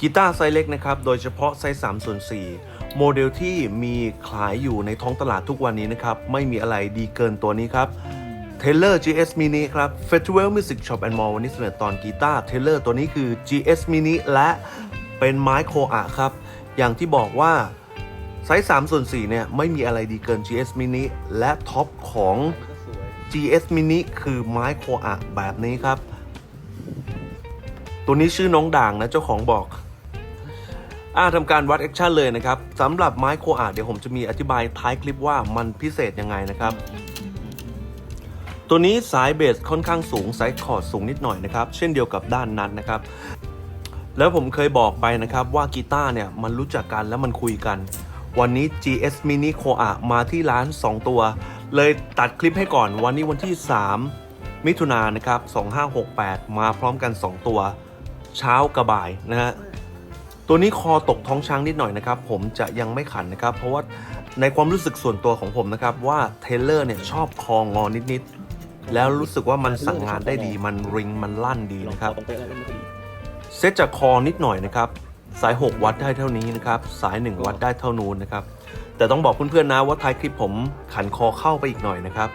กีตาร์ไซส์เล็กนะครับ โดยเฉพาะไซส์3ส่วน4โมเดลที่มีขายอยู่ในท้องตลาดทุกวันนี้นะครับ ไม่มีอะไรดีเกินตัวนี้ครับ Taylor GS Mini ครับ Festival Music Shop and Mall วันนี้เสนอตอนกีตาร์ Taylor ตัวนี้คือ GS Mini และเป็นไม้โคอะครับ อย่างที่บอกว่าไซส์3ส่วน4เนี่ยไม่มีอะไรดีเกิน GS Mini และท็อปของ GS Mini คือไม้โคอะแบบนี้ครับ ตัวนี้ชื่อน้องด่างนะเจ้าของบอก อ่าทำการวัดแอคชั่นเลยนะครับสำหรับไม้โคอาเดี๋ยวผมจะมีอธิบายท้ายคลิปว่ามันพิเศษยังไงนะครับ ตัวนี้สายเบสค่อนข้างสูงสายคอร์ดสูงนิดหน่อยนะครับ เช่นเดียวกับด้านนั้นนะครับ แล้วผมเคยบอกไปนะครับว่ากีตาร์เนี่ยมันรู้จักกันแล้วมันคุยกัน วันนี้ GS Mini c o a มาที่ร้าน 2 ตัว เลยตัดคลิปให้ก่อนวันนี้วันที่ 3 มิถุนายนนะครับ 2568 มาพร้อมกัน 2 ตัว เช้ากับบ่ายนะฮะ ตัวนี้คอตกท้องช้างนิดหน่อยนะครับ ผมจะยังไม่ขันนะครับ เพราะว่าในความรู้สึกส่วนตัวของผมนะครับ ว่าเทเลอร์เนี่ยชอบคองอนิดๆแล้วรู้สึกว่ามันสั่งงานได้ดีมันริงมันลั่นดีนะครับเซตจากคอนิดหน่อยนะครับ สาย 6 วัดได้เท่านี้นะครับ สาย 1 วัดได้เท่านู้นนะครับ แต่ต้องบอกเพื่อนๆนะว่าท้ายคลิปผมขันคอเข้าไปอีกหน่อยนะครับ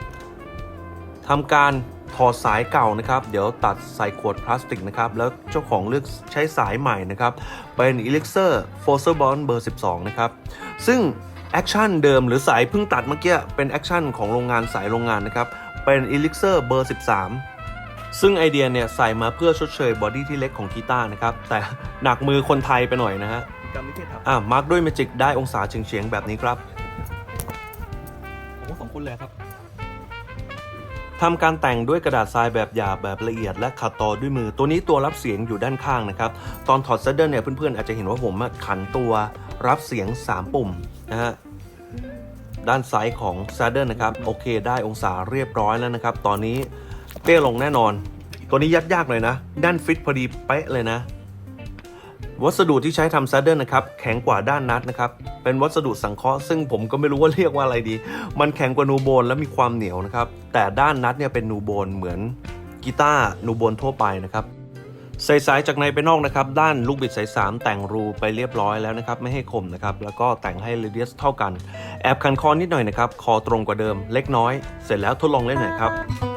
ทำการ ถอดสายเก่านะครับ เดี๋ยวตัดใส่ขวดพลาสติกนะครับ แล้วเจ้าของเลือกใช้สายใหม่นะครับ เป็น Elixir f o r c e r Bond เบอร์ 12 นะครับ ซึ่งแอคชั่นเดิมหรือสายเพิ่งตัดเมื่อกี้ เป็นแอคชั่นของโรงงานสายโรงงานนะครับ เป็น Elixir เบอร์ 13 ซึ่งไอเดียเนี่ยใส่มาเพื่อชดเชยบอดี้ที่เล็กของกีตาร์นะครับ แต่หนักมือคนไทยไปหน่อยนะฮะกรรมนิเทศครับอะมาร์กด้วยเมจิกได้องศาเฉียงๆแบบนี้ครับผมว่าของคุณเลยครับ ทำการแต่งด้วยกระดาษทรายแบบหยาบแบบละเอียด และขัดต่อด้วยมือ ตัวนี้ตัวรับเสียงอยู่ด้านข้างนะครับ ตอนถอดเซดเดิลเนี่ยเพื่อนๆอาจจะเห็นว่าผมขันตัวรับเสียง 3 ปุ่มนะฮะด้านซ้ายของซดเดิลนะครับโอเคได้องศาเรียบร้อยแล้วนะครับ ตอนนี้เตี้ยลงแน่นอน ตัวนี้ยัดยากเลยนะด้านฟิตพอดีเป๊ะเลยนะ วัสดุที่ใช้ทำซัดเดิลนะครับแข็งกว่าด้านนัดนะครับเป็นวัสดุสังเคราะห์ซึ่งผมก็ไม่รู้ว่าเรียกว่าอะไรดี มันแข็งกว่านูโบนและมีความเหนียวนะครับแต่ด้านนัดเนี่ยเป็นนูโบนเหมือนกีตาร์นูโบนทั่วไปนะครับใส่สายจากในไปนอกนะครับด้านลูกบิดสายสามแต่งรูไปเรียบร้อยแล้วนะครับไม่ให้คมนะครับแล้วก็แต่งให้เรเดียสเท่ากัน แอบคันคอนิดหน่อยนะครับคอตรงกว่าเดิมเล็กน้อย เสร็จแล้วทดลองเล่นหน่อยครับ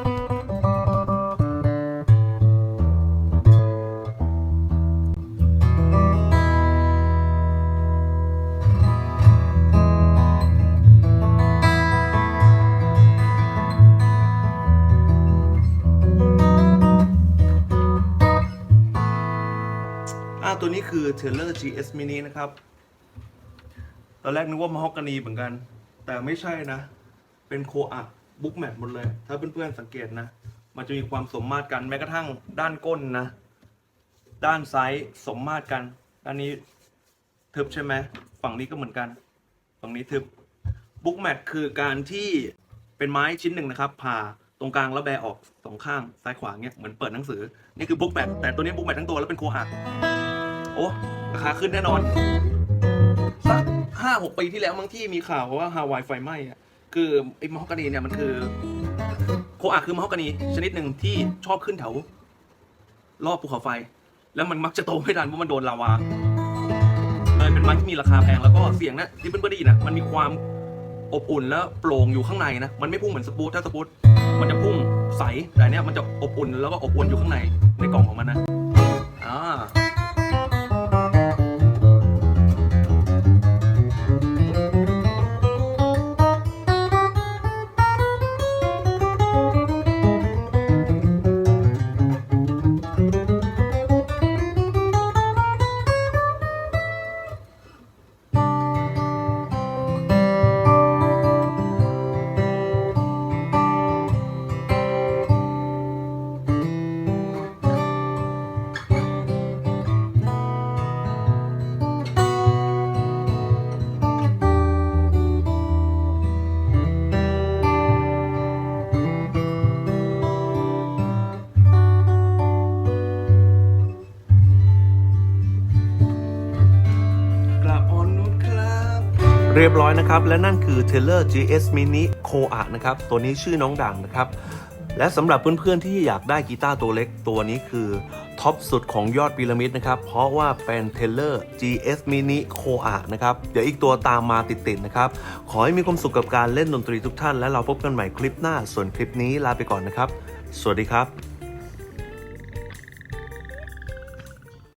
ตัวนี้คือ Taylor GS Mini นะครับ ตอนแรกนึกว่าม a ฮอกกานีเหมือนกัน แต่ไม่ใช่นะ เป็นโคอะบุ๊กแมทหมดเลย ถ้าเพื่อนๆสังเกตนะ มันจะมีความสมมาตรกันแม้กระทั่งด้านก้นนะ ด้านซ้ายสมมาตรกัน ด้านนี้ทึบใช่ไหม ฝั่งนี้ก็เหมือนกัน ฝั่งนี้ทึบบุ๊กแมทคือการที่เป็นไม้ชิ้นหนึ่งนะครับ ผ่าตรงกลางแล้วแบออกสองข้างซ้ายขวาเงี้ยเหมือนเปิดหนังสือ นี่คือบุ๊กแมทแต่ตัวนี้บุ๊กแมททั้งตัวแล้วเป็นโคอะโอ้ราคาขึ้นแน่นอน สักห้าหกปีที่แล้วมั้งที่มีข่าวว่าฮาวายไฟไหม้อะคือไอ้มะฮอกกานีเนี่ยมันคือโคอาคือมะฮอกกานีชนิดหนึ่งที่ชอบขึ้นแถวรอบภูเขาไฟ แล้วมันมักจะโตไม่ทันเพราะมันโดนลาวาเลยเป็นไม้ที่มีราคาแพงแล้วก็เสียงนะที่เพื่อนๆได้ยินนะมันมีความอบอุ่นแล้วโปร่งอยู่ข้างในนะมันไม่พุ่งเหมือนสปูตถ้าสปูตมันจะพุ่งใสแต่เนี้ยมันจะอบอุ่นแล้วก็อบอุ่นอยู่ข้างในในกล่องของมันนะ เรียบร้อยนะครับ และนั่นคือ Taylor GS Mini c o a นะครับ ตัวนี้ชื่อน้องดังนะครับ และสำหรับเพื่อนๆที่อยากได้กีตาร์ตัวเล็กตัวนี้คือท็อปสุดของยอดพีระมิดนะครับ เพราะว่าเป็นเทเลอร์ GS Mini c o a นะครับ เดี๋ยวอีกตัวตามมาติดๆนะครับ ขอให้มีความสุขกับการเล่นดนตรีทุกท่าน และเราพบกันใหม่คลิปหน้า ส่วนคลิปนี้ลาไปก่อนนะครับ สวัสดีครับ